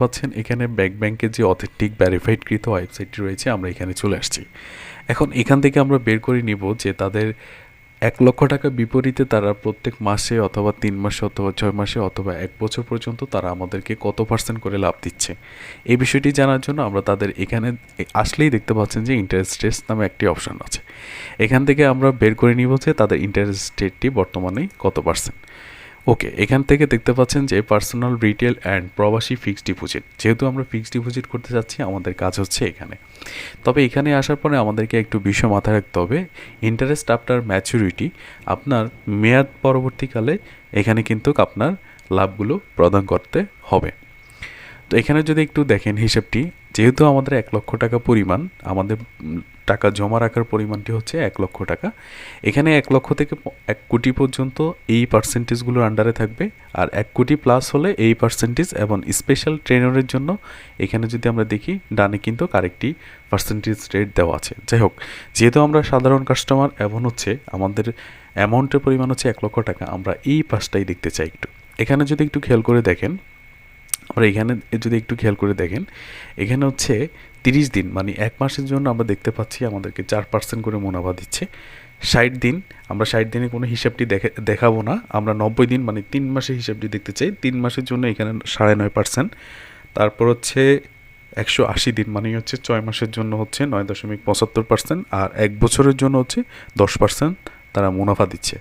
পাচ্ছেন, এখানে ব্যাক ব্যাংকের যে অথেন্টিক ভ্যারিফাইড কৃত ওয়েবসাইটটি রয়েছে, আমরা এখানে চলে আসছি। এখন এখান থেকে আমরা বের করে নিব যে তাদের এক লক্ষ টাকা বিপরীতে তারা প্রত্যেক মাসে অথবা তিন মাসে অথবা ছয় মাসে অথবা এক বছর পর্যন্ত তারা আমাদেরকে কত পার্সেন্ট করে লাভ দিচ্ছে? এই বিষয়টি জানার জন্য আমরা তাদের এখানে আসলেই দেখতে পাচ্ছেন যে ইন্টারেস্ট রেট নামে একটি অপশন আছে। এখান থেকে আমরা বের করে নিব যে তাদের ইন্টারেস্ট রেটটি বর্তমানে কত পার্সেন্ট ওকে এখান থেকে দেখতে পাচ্ছেন যে পার্সোনাল রিটেল অ্যান্ড প্রবাসী ফিক্সড ডিপোজিট যেহেতু আমরা ফিক্সড ডিপোজিট করতে যাচ্ছি, আমাদের কাজ হচ্ছে এখানে। তবে এখানে আসার পরে আমাদেরকে একটু বিষয় মাথায় রাখতে হবে। ইন্টারেস্ট আফটার ম্যাচুরিটি আপনার মেয়াদ পরবর্তীকালে এখানে কিন্তু আপনার লাভগুলো প্রদান করতে হবে। তো এখানে যদি একটু দেখেন হিসেবটি, যেহেতু আমাদের এক লক্ষ টাকা পরিমাণ আমাদের টাকা জমা রাখার পরিমাণটি হচ্ছে এক লক্ষ টাকা। এখানে এক লক্ষ থেকে এক কোটি পর্যন্ত এই পার্সেন্টেজগুলোর আন্ডারে থাকবে। আর এক কোটি প্লাস হলে এই পার্সেন্টেজ এবং স্পেশাল ট্রেনারের জন্য এখানে যদি আমরা দেখি, ডানে কিন্তু আরেকটি পার্সেন্টেজ রেট দেওয়া আছে। যাই হোক, যেহেতু আমরা সাধারণ কাস্টমার এমন হচ্ছে আমাদের অ্যামাউন্টের পরিমাণ হচ্ছে এক লক্ষ টাকা। আমরা এই পাশটাই দেখতে চাই একটু। এখানে যদি একটু খেয়াল করে দেখেন আমরা এখানে যদি একটু খেয়াল করে দেখেন, এখানে হচ্ছে তিরিশ দিন মানে এক মাসের জন্য আমরা দেখতে পাচ্ছি আমাদেরকে চার পার্সেন্ট করে মুনাফা দিচ্ছে। ষাট দিন, আমরা ষাট দিনে কোনো হিসাবটি দেখে, দেখাবো না। আমরা নব্বই দিন মানে তিন মাসের হিসাবটি দেখতে চাই। তিন মাসের জন্য এখানে সাড়ে নয় পার্সেন্ট তারপর হচ্ছে একশো আশি দিন মানে হচ্ছে ছয় মাসের জন্য হচ্ছে নয় দশমিক পঁচাত্তর পার্সেন্ট আর এক বছরের জন্য হচ্ছে দশ পার্সেন্ট তারা মুনাফা দিচ্ছে।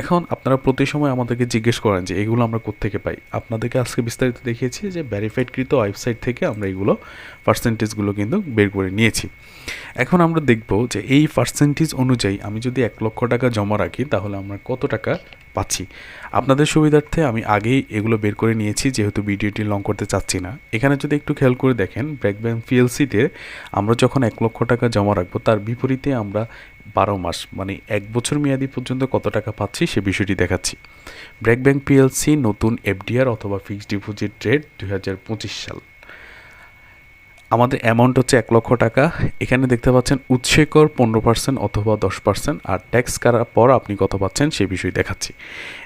এখন আপনারা প্রতি সময় আমাদেরকে জিজ্ঞেস করেন যে এগুলো আমরা কোত্থেকে পাই? আপনাদেরকে আজকে বিস্তারিত দেখিয়েছি যে ভ্যারিফাইডকৃত ওয়েবসাইট থেকে আমরা এগুলো পার্সেন্টেজগুলো কিন্তু বের করে নিয়েছি। এখন আমরা দেখব যে এই পার্সেন্টেজ অনুযায়ী আমি যদি এক লক্ষ টাকা জমা রাখি, তাহলে আমরা কত টাকা পাচ্ছি? আপনাদের সুবিধার্থে আমি আগেই এগুলো বের করে নিয়েছি, যেহেতু ভিডিওটি লং করতে চাচ্ছি না। এখানে যদি একটু খেয়াল করে দেখেন ব্র্যাক ব্যাংক পিএলসিতে আমরা যখন এক লক্ষ টাকা জমা রাখব, তার বিপরীতে আমরা বারো মাস মানে এক বছর মেয়াদি পর্যন্ত কত টাকা পাচ্ছি সে বিষয়টি দেখাচ্ছি। ব্র্যাক ব্যাংক পিএলসি নতুন এফডিআর অথবা ফিক্সড ডিপোজিট রেট দুই হাজার পঁচিশ সাল। আমাদের অ্যামাউন্ট হচ্ছে এক লক্ষ টাকা। এখানে দেখতে পাচ্ছেন উৎসেকর পনেরো পার্সেন্ট অথবা দশ পার্সেন্ট আর ট্যাক্স করার পর আপনি কত পাচ্ছেন সে বিষয় দেখাচ্ছি।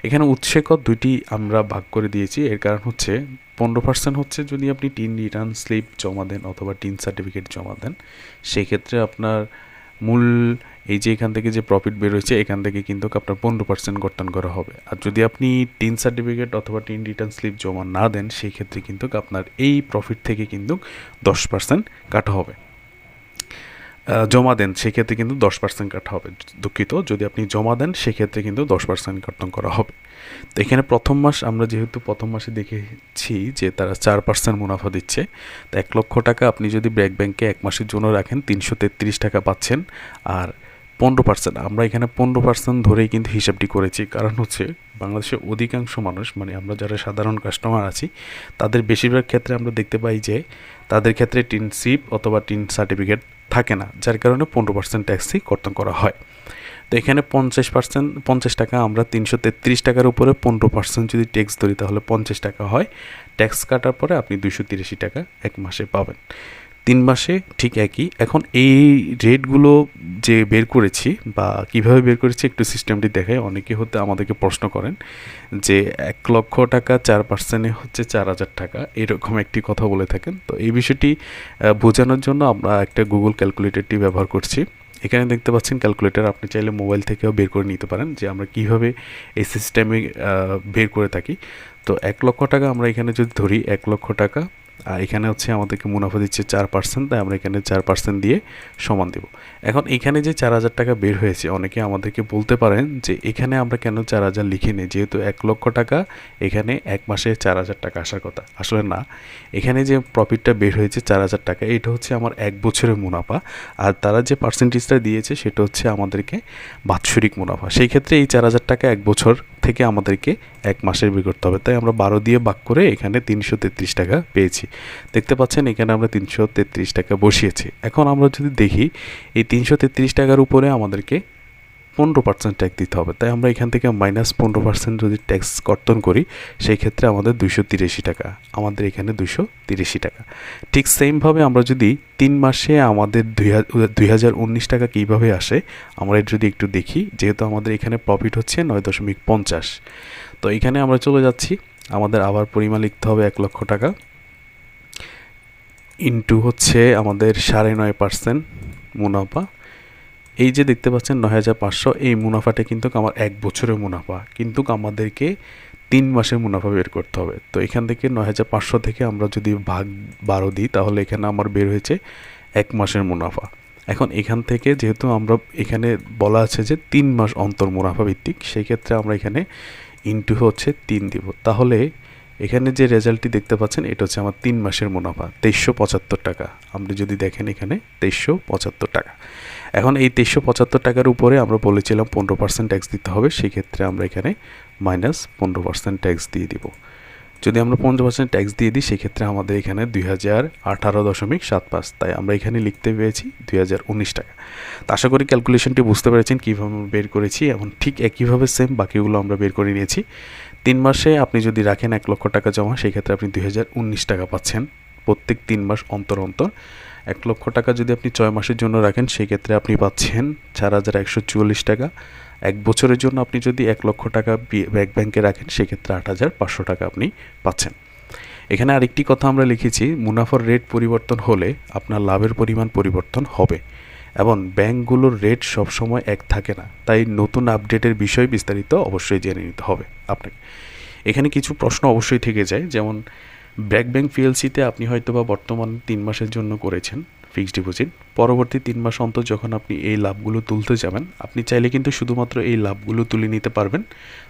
এখানে উৎসেকর দুইটি আমরা ভাগ করে দিয়েছি। এর কারণ হচ্ছে পনেরো পার্সেন্ট হচ্ছে যদি আপনি টিন রিটার্ন স্লিপ জমা দেন অথবা টিন সার্টিফিকেট জমা দেন, সেক্ষেত্রে আপনার মূল এই যে এখান থেকে যে প্রফিট বেরোচ্ছে এখান থেকে কিন্তু আপনার পনেরো পার্সেন্ট কর্তন করা হবে। আর যদি আপনি টিন সার্টিফিকেট অথবা টিন রিটার্ন স্লিপ জমা না দেন, সেই ক্ষেত্রে কিন্তু আপনার এই প্রফিট থেকে কিন্তু দশ পার্সেন্ট কাটা হবে। জমা দেন, সেক্ষেত্রে কিন্তু দশ পার্সেন্ট কাটা হবে। দুঃখিত, যদি আপনি জমা দেন, সেক্ষেত্রে কিন্তু দশ পার্সেন্ট কর্তন করা হবে। তো এখানে প্রথম মাস আমরা যেহেতু প্রথম মাসে দেখেছি যে তারা চার পার্সেন্ট মুনাফা দিচ্ছে, তো এক লক্ষ টাকা আপনি যদি ব্র্যাক ব্যাংকে এক মাসের জন্য রাখেন, তিনশো তেত্রিশ টাকা পাচ্ছেন। আর পনেরো পার্সেন্ট আমরা এখানে পনেরো পার্সেন্ট ধরেই কিন্তু হিসাবটি করেছি। কারণ হচ্ছে বাংলাদেশের অধিকাংশ মানুষ মানে আমরা যারা সাধারণ কাস্টমার আছি, তাদের বেশিরভাগ ক্ষেত্রে আমরা দেখতে পাই যে তাদের ক্ষেত্রে টিন সিপ অথবা টিন সার্টিফিকেট থাকে না, যার কারণে পনেরো পার্সেন্ট ট্যাক্সই কর্তন করা হয়। তো এখানে পঞ্চাশ পার্সেন্ট পঞ্চাশ টাকা, আমরা তিনশো তেত্রিশ টাকার উপরে পনেরো পার্সেন্ট যদি ট্যাক্স ধরি, তাহলে পঞ্চাশ টাকা হয়। ট্যাক্স কাটার পরে আপনি দুশো তিরাশি টাকা এক মাসে পাবেন। তিন মাসে ঠিক একই। এখন এই রেটগুলো যে বের করেছি বা কীভাবে বের করেছি একটু সিস্টেমটি দেখায় অনেকে হতে আমাদেরকে প্রশ্ন করেন যে এক লক্ষ টাকা চার পার্সেন্টে হচ্ছে চার হাজার টাকা। এরকম একটি কথা বলে থাকেন। তো এই বিষয়টি বোঝানোর জন্য আমরা একটা গুগল ক্যালকুলেটরটি ব্যবহার করছি। এখানে দেখতে পাচ্ছেন ক্যালকুলেটার আপনি চাইলে মোবাইল থেকেও বের করে নিতে পারেন যে আমরা কীভাবে এই সিস্টেমে বের করে থাকি। তো এক লক্ষ টাকা আমরা এখানে যদি ধরি, এক লক্ষ টাকা আর এখানে হচ্ছে আমাদেরকে মুনাফা দিচ্ছে চার পার্সেন্ট তাই আমরা এখানে চার পার্সেন্ট দিয়ে সমান দেব। এখন এখানে যে চার হাজার টাকা বের হয়েছে, অনেকে আমাদেরকে বলতে পারেন যে এখানে আমরা কেন চার হাজার লিখে নিই যেহেতু এক লক্ষ টাকা এখানে এক মাসে চার হাজার টাকা আসার কথা। আসলে না, এখানে যে প্রফিটটা বের হয়েছে চার হাজার টাকা, এটা হচ্ছে আমার এক বছরের মুনাফা। আর তারা যে পার্সেন্টেজটা দিয়েছে, সেটা হচ্ছে আমাদেরকে বাৎসরিক মুনাফা। সেই ক্ষেত্রে এই চার হাজার টাকা এক বছর থেকে আমাদেরকে এক মাসের বের করতে হবে। তাই আমরা বারো দিয়ে বাক করে এখানে তিনশো তেত্রিশ টাকা পেয়েছি। দেখতে পাচ্ছেন এখানে আমরা তিনশো তেত্রিশ টাকা বসিয়েছি। এখন আমরা যদি দেখি, এই তিনশো তেত্রিশ টাকার উপরে আমাদেরকে পনেরো পার্সেন্ট ট্যাক্স দিতে হবে। তাই আমরা এখান থেকে মাইনাস পনেরো পার্সেন্ট যদি ট্যাক্স কর্তন করি, সেই ক্ষেত্রে আমাদের দুশো তিরাশি টাকা, আমাদের এখানে দুশো তিরাশি টাকা। ঠিক সেমভাবে আমরা যদি তিন মাসে আমাদের দুই হাজার উনিশ টাকা কীভাবে আসে, আমরা যদি একটু দেখি, যেহেতু আমাদের এখানে প্রফিট হচ্ছে নয় দশমিক পঞ্চাশ। তো এখানে আমরা চলে যাচ্ছি, আমাদের আবার পরিমাণ লিখতে হবে এক লক্ষ টাকা। ইন্টু হচ্ছে আমাদের সাড়ে নয় পার্সেন্ট মুনাফা। এই যে দেখতে পাচ্ছেন নয় হাজার পাঁচশো, এই মুনাফাটা কিন্তু আমার এক বছরের মুনাফা। কিন্তু আমাদেরকে তিন মাসের মুনাফা বের করতে হবে। তো এখান থেকে নয় হাজার পাঁচশো থেকে আমরা যদি ভাগ বারো দিই, তাহলে এখানে আমার বের হয়েছে এক মাসের মুনাফা। এখন এখান থেকে যেহেতু আমরা এখানে বলা আছে যে তিন মাস অন্তর মুনাফা ভিত্তিক, সেই ক্ষেত্রে আমরা এখানে ইন্টু হচ্ছে তিন দিব। তাহলে এখানে যে রেজাল্টটি দেখতে পাচ্ছেন, এটা হচ্ছে আমার তিন মাসের মুনাফা, তেইশশো পঁচাত্তর টাকা। আপনি যদি দেখেন এখানে, তেইশশো পঁচাত্তর টাকা। এখন এই তেইশশো পঁচাত্তর টাকার উপরে আমরা বলেছিলাম পনেরো পার্সেন্ট ট্যাক্স দিতে হবে সেই ক্ষেত্রে আমরা এখানে মাইনাস পনেরো পার্সেন্ট ট্যাক্স দিয়ে দিব। যদি আমরা পনেরো পার্সেন্ট ট্যাক্স দিয়ে দিই, সেক্ষেত্রে আমাদের এখানে দুই হাজার আঠারো দশমিক সাত পাঁচ, তাই আমরা এখানে লিখতে পেয়েছি দুই হাজার উনিশ টাকা। তো আশা করি ক্যালকুলেশনটি বুঝতে পেরেছেন, কীভাবে বের করেছি, এবং ঠিক একইভাবে সেম বাকিগুলো আমরা বের করে নিয়েছি। তিন মাসে আপনি যদি রাখেন এক লক্ষ টাকা জমা, সেক্ষেত্রে আপনি দুই হাজার উনিশ টাকা পাচ্ছেন, প্রত্যেক তিন মাস অন্তর অন্তর। এক লক্ষ টাকা যদি আপনি ছয় মাসের জন্য রাখেন সেই ক্ষেত্রে আপনি পাচ্ছেন চার হাজার একশো চুয়াল্লিশ টাকা। এক বছরের জন্য আপনি যদি এক লক্ষ টাকা ব্যাক, ব্যাংকে রাখেন, সেক্ষেত্রে আট হাজার পাঁচশো টাকা আপনি পাচ্ছেন। এখানে আরেকটি কথা আমরা লিখেছি, মুনাফার রেট পরিবর্তন হলে আপনার লাভের পরিমাণ পরিবর্তন হবে এবং ব্যাংকগুলোর রেট সবসময় এক থাকে না। তাই নতুন আপডেটের বিষয় বিস্তারিত অবশ্যই জেনে নিতে হবে আপনাকে। এখানে কিছু প্রশ্ন অবশ্যই থেকে যায়, যেমন ব্র্যাক ব্যাংক পিএলসিতে আপনি হয়তো বা বর্তমান তিন মাসের জন্য করেছেন ফিক্সড ডিপোজিট পরবর্তী তিন মাস অন্তর যখন আপনি এই লাভগুলো তুলতে যাবেন, আপনি চাইলে কিন্তু শুধুমাত্র এই লাভগুলো তুলে নিতে পারবেন।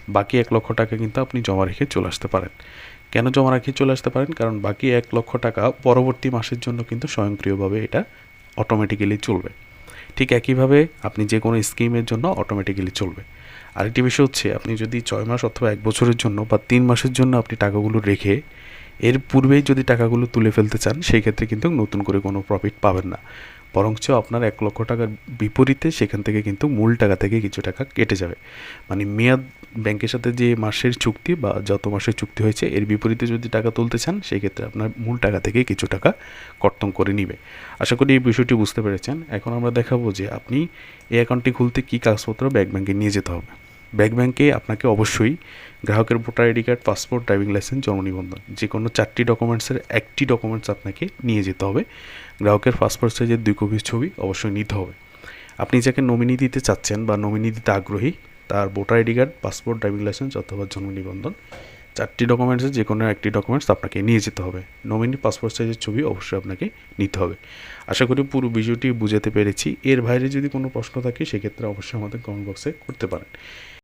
বাকি এক লক্ষ টাকা কিন্তু আপনি জমা রেখে চলে আসতে পারেন। কেন জমা রেখে চলে আসতে পারেন? কারণ বাকি এক লক্ষ টাকা পরবর্তী মাসের জন্য কিন্তু স্বয়ংক্রিয়ভাবে এটা অটোমেটিক্যালি চলবে। ঠিক একইভাবে আপনি যে কোনো স্কিমের জন্য অটোমেটিক্যালি চলবে। আরেকটি বিষয় হচ্ছে, আপনি যদি ছয় মাস অথবা এক বছরের জন্য বা তিন মাসের জন্য আপনি টাকাগুলো রেখে এর পূর্বেই যদি টাকাগুলো তুলে ফেলতে চান, সেই ক্ষেত্রে কিন্তু নতুন করে কোনো প্রফিট পাবেন না। বরঞ্চ আপনার এক লক্ষ টাকার বিপরীতে সেখান থেকে কিন্তু মূল টাকা থেকে কিছু টাকা কেটে যাবে। মানে মেয়াদ ব্যাংকের সাথে যে মাসের চুক্তি বা যত মাসের চুক্তি হয়েছে, এর বিপরীতে যদি টাকা তুলতে চান, সেই ক্ষেত্রে আপনার মূল টাকা থেকে কিছু টাকা কর্তন করে নিবে। আশা করি এই বিষয়টি বুঝতে পেরেছেন। এখন আমরা দেখাবো যে আপনি এই অ্যাকাউন্টটি খুলতে কী কাগজপত্র ব্যাংক ব্যাংকে নিয়ে যেতে হবে। ব্যাংক ব্যাংকে আপনাকে অবশ্যই গ্রাহকের voter ID card, passport, driving license, জন্ম নিবন্ধন, যে কোনো চারটি ডকুমেন্টসের একটি ডকুমেন্টস আপনাকে নিয়ে যেতে হবে। গ্রাহকের পাসপোর্ট সাইজের দুই কপির ছবি অবশ্যই নিতে হবে। আপনি যাকে নমিনি দিতে চাচ্ছেন বা নমিনি দিতে আগ্রহী, তার voter ID card, passport, driving license অথবা জন্ম নিবন্ধন, চারটি ডকুমেন্টসের যে কোনো একটি ডকুমেন্টস আপনাকে নিয়ে যেতে হবে। নমিনি পাসপোর্ট সাইজের ছবি অবশ্যই আপনাকে নিতে হবে। আশা করি পুরো বিষয়টি বুঝাতে পেরেছি। এর বাইরে যদি কোনো প্রশ্ন থাকে, সেক্ষেত্রে অবশ্যই আমাদের কমেন্ট বক্সে করতে পারেন।